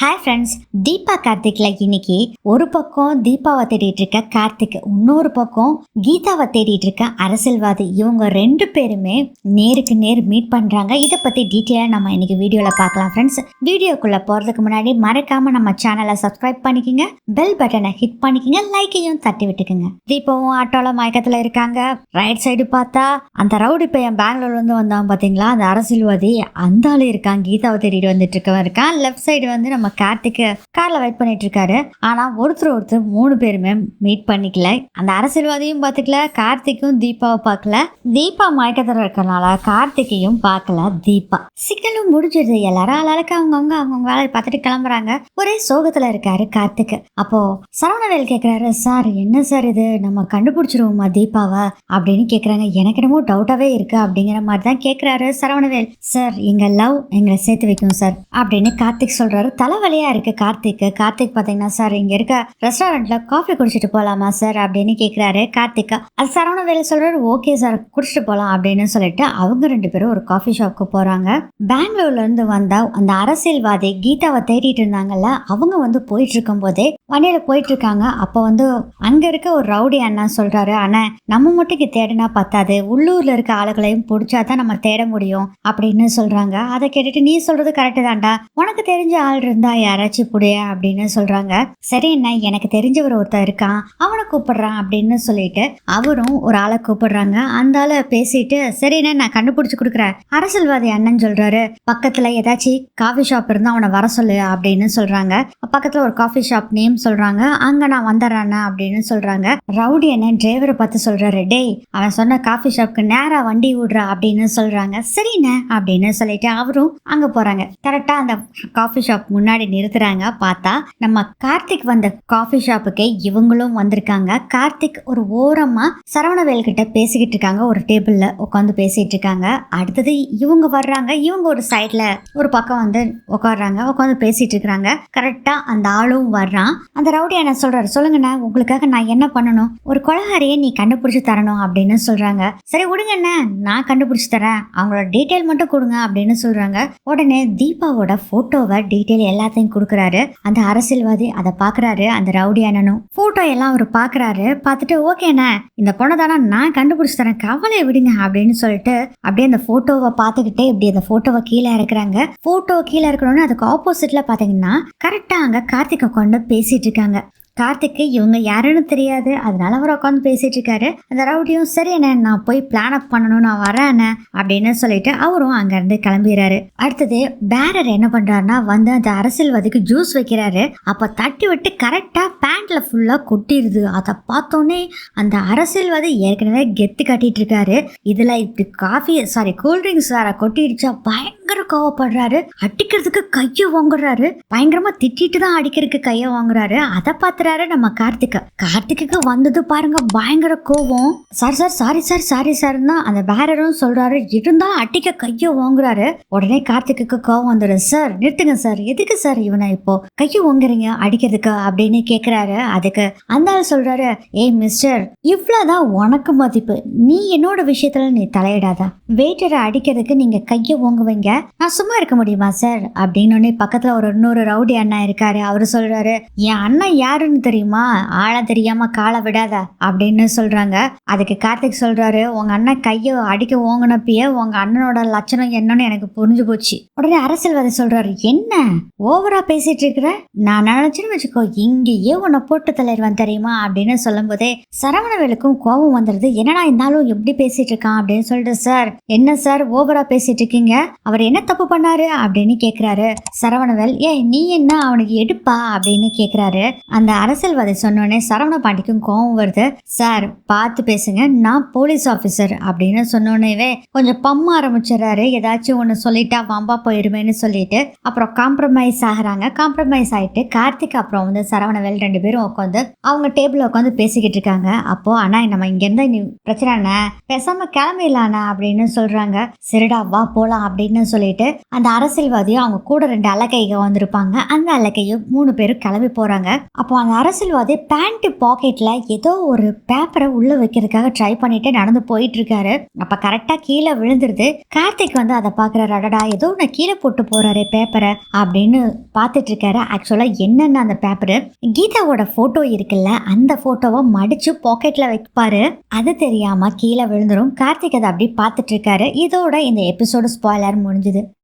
Hi friends Deepa கார்த்திக்ல இன்னைக்கு ஒரு பக்கம் தீபாவை தேடிட்டு இருக்க கார்த்திக் இன்னொரு பக்கம் கீதாவை தேடிட்டு இருக்க அரசியல்வாதி இவங்க ரெண்டு பேருமே நேருக்கு நேர் மீட் பண்றாங்க. இதை பத்தி டீட்டெயிலாக நம்ம இன்னைக்கு வீடியோல பார்க்கலாம் ஃப்ரெண்ட்ஸ் வீடியோக்குள்ள போறதுக்கு முன்னாடி மறக்காம நம்ம சேனலை சப்ஸ்கிரைப் பண்ணிக்கோங்க. பெல் பட்டனை ஹிட் பண்ணிக்கோங்க. லைக்கையும் தட்டி விட்டுக்குங்க. தீபாவும் ஆட்டோல மயக்கத்துல இருக்காங்க. ரைட் சைடு பார்த்தா அந்த ரவுடி பையன் பெங்களூர்ல இருந்து வந்தான் பாத்தீங்களா? அந்த அரசியல்வாதி அந்த ஆளு இருக்கான். கீதாவை தேடிட்டு வந்துட்டு இருக்கவன் இருக்கான். லெஃப்ட் சைடு வந்து நம்ம கார்த்திக்கு கார்ல வெயிட் பண்ணிட்டு இருக்காரு. ஆனா ஒருத்தர் ஒருத்தர் மூணு பேருமே மீட் பண்ணிக்கல. அந்த அரசியல்வாதியும் பார்த்துக்கல கார்த்திக்கும் தீபாவை பார்க்கல தீபா மயக்கத்தில் இருக்கிறனால கார்த்திகையும் பார்க்கல தீபா. சிக்கலும் முடிஞ்சிருது. எல்லாரும் ஆளாளுக்கு அவங்கவுங்க அவங்கவுங்க வேலையை பார்த்துட்டு கிளம்புறாங்க. ஒரே சோகத்துல இருக்காரு கார்த்திக். அப்போ சரவணவேல் கேக்குறாரு சார் என்ன சார் இது? நம்ம கண்டுபிடிச்சிருவோமா தீபாவை? அப்படின்னு கேட்கறாங்க எனக்கு என்னமோ டவுட்டாவே இருக்கு. அப்படிங்கிற மாதிரி தான் கேட்குறாரு சரவணவேல். சார் எங்க லவ் எங்களை சேர்த்து வைக்கும் சார். அப்படின்னு கார்த்திக் சொல்றாரு. தலைவலியா இருக்கு கார்த்திக்கு? கார்த்திக் பார்த்தீங்கன்னா சார் இங்கே இருக்க ரெஸ்டாரண்ட்ல காஃபி குடிச்சிட்டு போகலாமா சார்? அப்படின்னு கேட்குறாரு கார்த்திக். அது சரவண வேலை சொல்கிறாரு ஓகே சார் குடிச்சிட்டு போகலாம் அப்படின்னு சொல்லிட்டு அவங்க ரெண்டு பேரும் ஒரு காஃபி ஷாப்க்கு போகிறாங்க பெங்களூர்ல இருந்து அந்த அரசியல்வாதி கீதாவை தேடிட்டு இருந்தாங்கல்ல அவங்க வந்து போயிட்டு இருக்கும் போதே வண்டியில் போயிட்டு இருக்காங்க. அப்போ வந்து அங்கே இருக்க ஒரு ரவுடி அண்ணா சொல்கிறாரு அண்ணா நம்ம மட்டும் இங்கே தேடினா பத்தாது. உள்ளூரில் இருக்க ஆளுகளையும் பிடிச்சா தான் நம்ம தேட முடியும் அப்படின்னு சொல்கிறாங்க அதை கேட்டுட்டு நீ சொல்கிறது கரெக்டு தான்டா. உனக்கு தெரிஞ்ச ஆள் இருந்தால் இருந்தா யாராச்சும் புடிய அப்படின்னு சொல்றாங்க. சரி என்ன எனக்கு தெரிஞ்சவர் ஒருத்தர் இருக்கான். அவனை கூப்பிடுறான் அப்படின்னு சொல்லிட்டு அவரும் ஒரு ஆளை கூப்பிடுறாங்க. அந்த ஆளை பேசிட்டு சரிண்ணே நான் கண்டுபிடிச்சு கொடுக்குறேன். அரசியல்வாதி அண்ணன் சொல்றாரு. பக்கத்துல ஏதாச்சும் காஃபி ஷாப் இருந்தா அவனை வர சொல்லு அப்படின்னு சொல்றாங்க. பக்கத்துல ஒரு காஃபி ஷாப் நேம் சொல்றாங்க. அங்க நான் வந்துடுறேண்ணா அப்படின்னு சொல்றாங்க. ரவுடி அண்ணன் டிரைவரை பார்த்து சொல்றாரு டேய் அவன் சொன்ன காஃபி ஷாப்க்கு நேரா வண்டி விடுறா அப்படின்னு சொல்றாங்க. சரிண்ணே அப்படின்னு சொல்லிட்டு அவரும் அங்க போறாங்க. கரெக்டா அந்த காஃபி ஷாப் முன்னாடி நிறுத்துறாங்க. பார்த்தா நம்ம கார்த்திக் வந்த காஃபி ஷாப்புக்கு இவங்களும் வந்திருக்காங்க. கார்த்திக் ஒரு ஓரமா சரவணவேல் கிட்ட பேசிக்கிட்டு இருக்காங்க. ஒரு டேபிள்ல உட்காந்து பேசிட்டு இருக்காங்க. அடுத்தது இவங்க வர்றாங்க. இவங்க ஒரு சைட்ல ஒரு பக்கம் வந்து உட்காடுறாங்க உட்காந்து பேசிட்டு இருக்காங்க. கரெக்டா அந்த ஆளும் வர்றான். அந்த ரவுடி என்ன சொல்றாரு சொல்லுங்கண்ணா உங்களுக்காக நான் என்ன பண்ணணும்? ஒரு கொலகாரியை நீ கண்டுபிடிச்சு தரணும் அப்படின்னு சொல்றாங்க. சரி விடுங்கண்ணே நான் கண்டுபிடிச்சு தரேன். அவங்களோட டீட்டெயில் மட்டும் கொடுங்க அப்படின்னு சொல்றாங்க. உடனே தீபாவோட போட்டோவை டீட்டெயில் எல்லாத்தையும் கொடுக்குறாரு. அந்த அரசியல்வாதி அதை பாக்குறாரு. அந்த ரவுடி அண்ணனும் போட்டோ எல்லாம் அவர் பாக்குறாரு. பார்த்துட்டு ஓகேண்ணே இந்த பொண்ணை தானே நான் கண்டுபிடிச்சி தரேன். கவலை விடுங்க அப்படின்னு சொல்லிட்டு அப்படியே அந்த போட்டோவை பார்த்துக்கிட்டே இப்படி அந்த போட்டோவை கீழே இருக்கிறாங்க போட்டோ கீழே இருக்கணும்னு அதுக்கு ஆப்போசிட்ல பாத்தீங்கன்னா கரெக்டா அங்க கார்த்திகை கொண்டு பேசிட்டு இருக்காங்க. கார்த்திக்கு இவங்க யாருன்னு தெரியாது. அதனால அவர் உட்காந்து பேசிட்டு இருக்காரு அந்த ரவுடியும் சரி என்ன நான் போய் பிளான் அப் பண்ணணும் நான் வரேன் அப்படின்னு சொல்லிட்டு அவரும் அங்கிருந்து கிளம்பிடுறாரு அடுத்தது பேரர் என்ன பண்றாருன்னா வந்து அந்த அரசியல்வாதிக்கு ஜூஸ் வைக்கிறாரு. அப்ப தட்டி விட்டு கரெக்டா பேண்ட்ல ஃபுல்லா கொட்டிடுது. அதை பார்த்தோன்னே அந்த அரசியல்வாதி ஏற்கனவே கெத்து கட்டிட்டு இருக்காரு இதுல இப்படி காஃபி சாரி கூல்ட்ரிங்க்ஸ் வேற கொட்டிடுச்சா பயங்கர கோவப்படுறாரு. அடிக்கிறதுக்கு கையை வாங்குறாரு. பயங்கரமா திட்டிட்டு தான் அடிக்கிறதுக்கு கையை வாங்குறாரு. அதை பார்த்துறாரு நம்ம கார்த்திகா கார்த்திக்கு வந்தது பாருங்க பயங்கர கோவம். Sir sir sorry sir sorry சார்னா அந்த பேரரும் சொல்றாரு. இருந்தா அடிக்க கையை ஓங்குறாரு. உடனே கார்த்திக்கு கோவம் வந்துடும் சார் நிறுத்துங்க சார். எதுக்கு சார் இவனை இப்போ? கைய ஓங்குறீங்க அடிக்கிறதுக்கு அப்படின்னு கேக்குறாரு அதுக்கு. அந்த ஆள் சொல்றாரு ஏய் மிஸ்டர் இவ்வளவுதான் உனக்கு மதிப்பு. நீ என்னோட விஷயத்துல நீ தலையிடாத. வெயிட்டரை அடிக்கிறதுக்கு நீங்க கைய ஓங்குவீங்க. நான் சும்மா இருக்க முடியுமா சார்? அப்படின்னு உடனே பக்கத்துல ஒரு இன்னொரு ரவுடி அண்ணா இருக்காரு. அவரு சொல்றாரு என் அண்ணன் யாருன்னு தெரியுமா? ஆளை தெரியாம காலை விடாத அப்படின்னு சொல்றாங்க. அதுக்கு கார்த்திக் சொல்றாரு உங்க அண்ணன் கையை அடிக்க ஓங்கினப்பயே உங்க அண்ணனோட லட்சணம் என்னன்னு எனக்கு புரிஞ்சு போச்சு. உடனே அரசியல்வாதி சொல்றாரு என்ன? ஓவரா பேசிட்டு இருக்கிற? நான் நினைச்சுன்னு வச்சுக்கோ இங்கேயே உன்னை போட்டு தலைவன் தெரியுமா? அப்படின்னு சொல்லும்போதே சரவணவேலுக்கும் கோபம் வந்துடுது. என்னடா இருந்தாலும் எப்படி பேசிட்டு இருக்கான்? அப்படின்னு சொல்லிட்டு சார் என்ன சார் ஓவரா பேசிட்டு இருக்கீங்க? அவர் என்ன தப்பு பண்ணாரு? அப்படின்னு கேக்குறாரு சரவணவேல். ஏ நீ என்ன அவனுக்கு எடுப்பா? அப்படின்னு கேக்குறாரு அந்த அரசியல்வாதி சொன்னோடனே சரவண பாண்டிக்கும் கோபம் வருது. சார் பார்த்து பேசுங்க. நான் போலீஸ் ஆஃபீஸர். அப்படின்னு சொன்னோடனேவே கொஞ்சம் பம்ம ஆரம்பிச்சிடறாரு. ஏதாச்சும் ஒன்று சொல்லிட்டா வம்பா போயிருமேன்னு சொல்லிட்டு அப்புறம் காம்ப்ரமைஸ் ஆகுறாங்க. காம்ப்ரமைஸ் ஆயிட்டு கார்த்திக் அப்புறம் வந்து சரவணவேல் ரெண்டு பேரும் உட்காந்து அவங்க டேபிளில் உட்காந்து பேசிக்கிட்டு இருக்காங்க. அப்போ அண்ணா நம்ம இங்கேருந்து நீ பிரச்சனை என்ன? பேசாம கிளம்பிடலாண்ணா. அப்படின்னு சொல்றாங்க. சரிடா வா போலாம். அப்படின்னு சொல்லிட்டு அந்த அரசியல்வாதியும் அவங்க கூட ரெண்டு அலக்கைக வந்திருப்பாங்க. அந்த அலக்கையும் மூணு பேரும் கிளம்பி போறாங்க. அப்போ அந்த அரசியல்வாதி பேண்ட் பாக்கெட்ல ஏதோ ஒரு பேப்பரை உள்ள வைக்கிறதுக்காக ட்ரை பண்ணிட்டு நடந்து போயிட்டு இருக்காரு அப்ப கரெக்டா கீழே விழுந்துருது. கார்த்திக் வந்து அதை பாக்குறாரு அடடா ஏதோ ஒன்று கீழே போட்டு போறாரு பேப்பரை அப்படின்னு பார்த்துட்டு இருக்காரு ஆக்சுவலா என்னென்ன அந்த பேப்பரு கீதாவோட போட்டோ இருக்குல்ல அந்த போட்டோவை மடிச்சு பாக்கெட்ல வைப்பாரு. அது தெரியாம கீழே விழுந்துரும். கார்த்திக் அதை அப்படி பார்த்துட்டு இருக்காரு இதோட இந்த எபிசோடு ஸ்பாய்லர் முடிஞ்சுது.